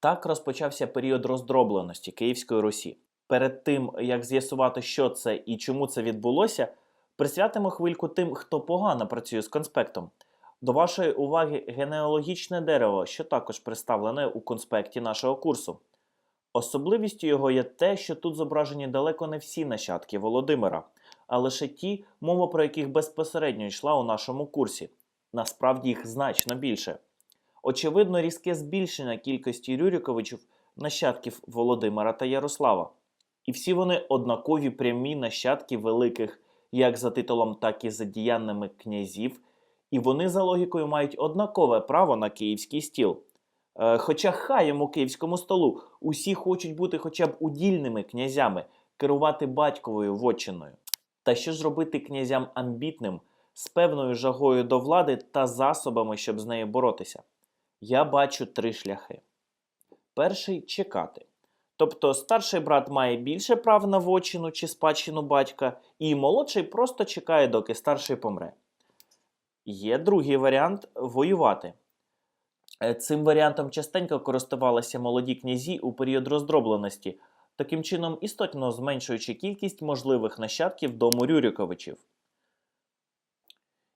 Так розпочався період роздробленості Київської Русі. Перед тим, як з'ясувати, що це і чому це відбулося, присвятимо хвильку тим, хто погано працює з конспектом. До вашої уваги генеалогічне дерево, що також представлене у конспекті нашого курсу. Особливістю його є те, що тут зображені далеко не всі нащадки Володимира, а лише ті, мова про яких безпосередньо йшла у нашому курсі. Насправді їх значно більше. Очевидно, різке збільшення кількості Рюриковичів, нащадків Володимира та Ярослава. І всі вони однакові прямі нащадки великих, як за титулом, так і за діяннями князів, і вони за логікою мають однакове право на київський стіл. Е, Хоча хай йому київському столу усі хочуть бути хоча б удільними князями, керувати батьковою вотчиною. Та що ж робити князям амбітним, з певною жагою до влади та засобами, щоб з нею боротися? Я бачу три шляхи. Перший чекати. Тобто старший брат має більше прав на вотчину чи спадщину батька, і молодший просто чекає, доки старший помре. Є другий варіант воювати. Е, Цим варіантом частенько користувалися молоді князі у період роздробленості, таким чином істотно зменшуючи кількість можливих нащадків дому Рюриковичів.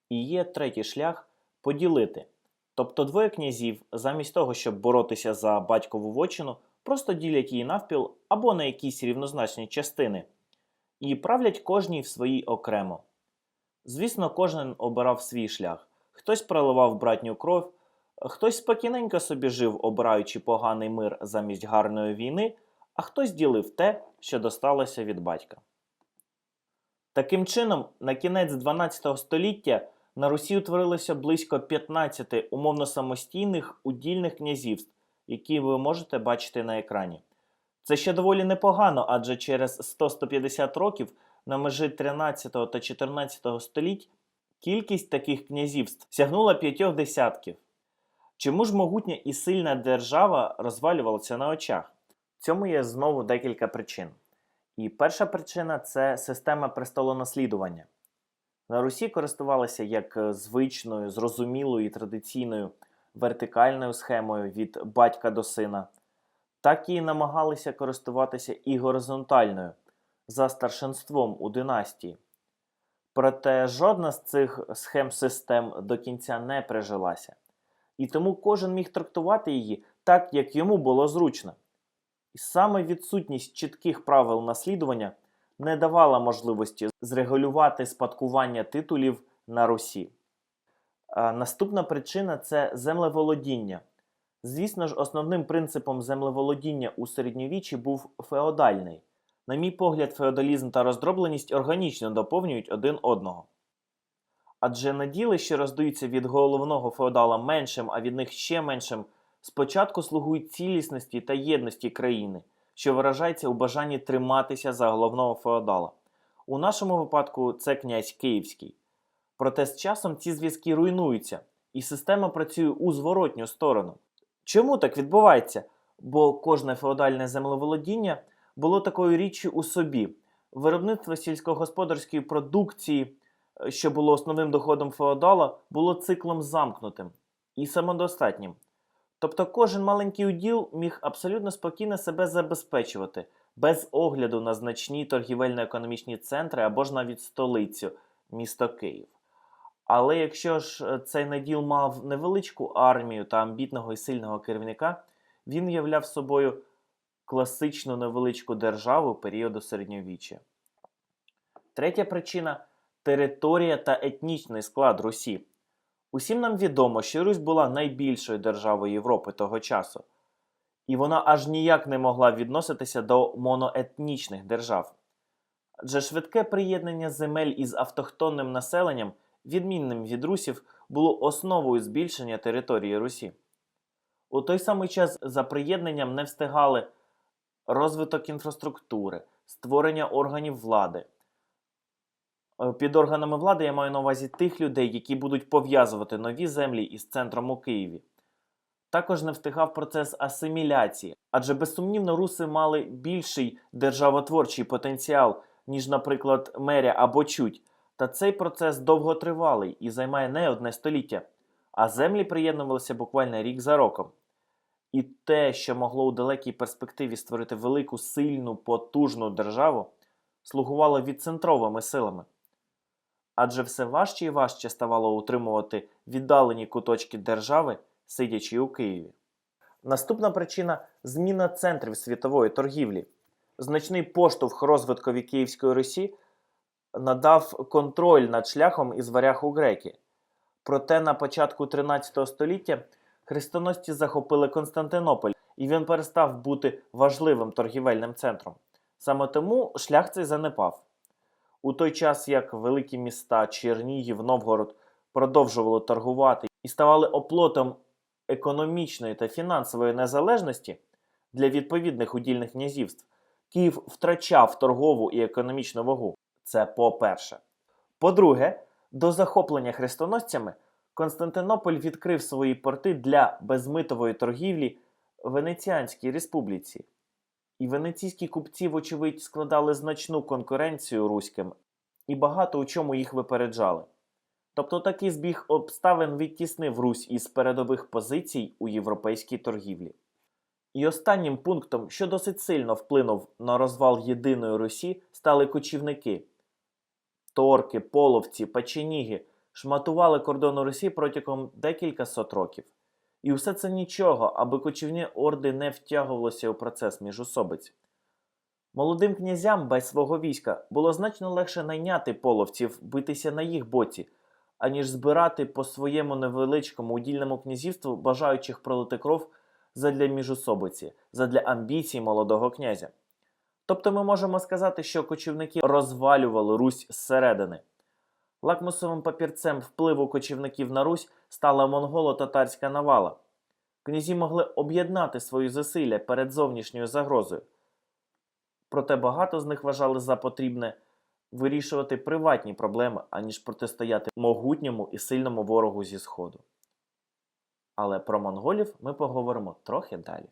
І є третій шлях поділити. Тобто двоє князів, замість того, щоб боротися за батькову вотчину, просто ділять її навпіл або на якісь рівнозначні частини, і правлять кожній в своїй окремо. Звісно, кожен обирав свій шлях. Хтось проливав братню кров, хтось спокійненько собі жив, обираючи поганий мир замість гарної війни, а хтось ділив те, що досталося від батька. Таким чином, на кінець 12 століття на Русі утворилося близько 15 умовно самостійних удільних князівств, які ви можете бачити на екрані. Це ще доволі непогано, адже через 100-150 років на межі 13 та 14 століть кількість таких князівств сягнула п'ятьох десятків. Чому ж могутня і сильна держава розвалювалася на очах? Цьому є знову декілька причин. І перша причина це система престолонаслідування. На Русі користувалися як е, звичною, зрозумілою і традиційною вертикальною схемою від батька до сина, так і намагалися користуватися і горизонтальною за старшинством у династії. Проте жодна з цих схем систем до кінця не прижилася, і тому кожен міг трактувати її так, як йому було зручно. І саме відсутність чітких правил наслідування не давала можливості зрегулювати спадкування титулів на Русі. А Наступна причина це землеволодіння. Звісно ж, основним принципом землеволодіння у середньовіччі був феодальний. На мій погляд, феодалізм та роздробленість органічно доповнюють один одного. Адже наділи, що роздаються від головного феодала меншим, а від них ще меншим, спочатку слугують цілісності та єдності країни, що виражається у бажанні триматися за головного феодала. У нашому випадку це князь Київський. Проте з часом ці зв'язки руйнуються, і система працює у зворотню сторону. Чому так відбувається? Бо кожне феодальне землеволодіння було такою річчю у собі. Виробництво сільськогосподарської продукції, що було основним доходом феодала, було циклом замкнутим і самодостатнім. Тобто кожен маленький уділ міг абсолютно спокійно себе забезпечувати, без огляду на значні торгівельно-економічні центри або ж навіть столицю, місто Київ. Але якщо ж е, цей наділ мав невеличку армію та амбітного і сильного керівника, він являв собою класичну невеличку державу періоду середньовіччя. Третя причина територія та етнічний склад Русі. Усім нам відомо, що Русь була найбільшою державою Європи того часу, і вона аж ніяк не могла відноситися до моноетнічних держав. Адже швидке приєднання земель із автохтонним населенням, відмінним від русів, було основою збільшення території Русі. У той самий час за приєднанням не встигали розвиток інфраструктури, створення органів влади. Е, Під органами влади я маю на увазі тих людей, які будуть пов'язувати нові землі із центром у Києві. Також не встигав процес асиміляції, адже безсумнівно руси мали більший державотворчий потенціал, ніж, наприклад, меря або чуть. Та цей процес довготривалий і займає не одне століття, а землі приєднувалися буквально рік за роком. і те, що могло у далекій перспективі створити велику, сильну, потужну державу, слугувало відцентровими силами. Адже все важче і важче ставало утримувати віддалені куточки держави, сидячи у Києві. Наступна причина зміна центрів світової торгівлі. Значний поштовх розвиткові Київської Русі надав контроль над шляхом із варяг у греки. Проте на початку 13 століття хрестоносці захопили Константинополь, і він перестав бути важливим торгівельним центром. Саме тому шлях цей занепав. У той час як великі міста Чернігів, Новгород продовжували торгувати і ставали оплотом економічної та фінансової незалежності для відповідних удільних князівств, Київ втрачав торгову і економічну вагу. Це по-перше. По-друге, до захоплення хрестоносцями Константинополь відкрив свої порти для безмитової торгівлі Венеціанській республіці. І венеційські купці, вочевидь, складали значну конкуренцію руським і багато у чому їх випереджали. Тобто такий збіг обставин відтіснив Русь із передових позицій у європейській торгівлі. І останнім пунктом, що досить сильно вплинув на розвал єдиної Русі, стали кочівники. Торки, половці, печеніги шматували кордону Русі протягом декілька сот років. І все це нічого, аби кочівні орди не втягувалися у процес міжусобиць. Молодим князям без свого війська було значно легше найняти половців битися на їх боці, аніж збирати по своєму невеличкому удільному князівству бажаючих пролити кров задля міжусобиці, задля амбіцій молодого князя. Тобто ми можемо сказати, що кочівники розвалювали Русь зсередини. Лакмусовим папірцем впливу кочівників на Русь стала монголо-татарська навала. Князі могли об'єднати свої зусилля перед зовнішньою загрозою. Проте багато з них вважали за потрібне вирішувати приватні проблеми, аніж протистояти могутньому і сильному ворогу зі Сходу. Але про монголів ми поговоримо трохи далі.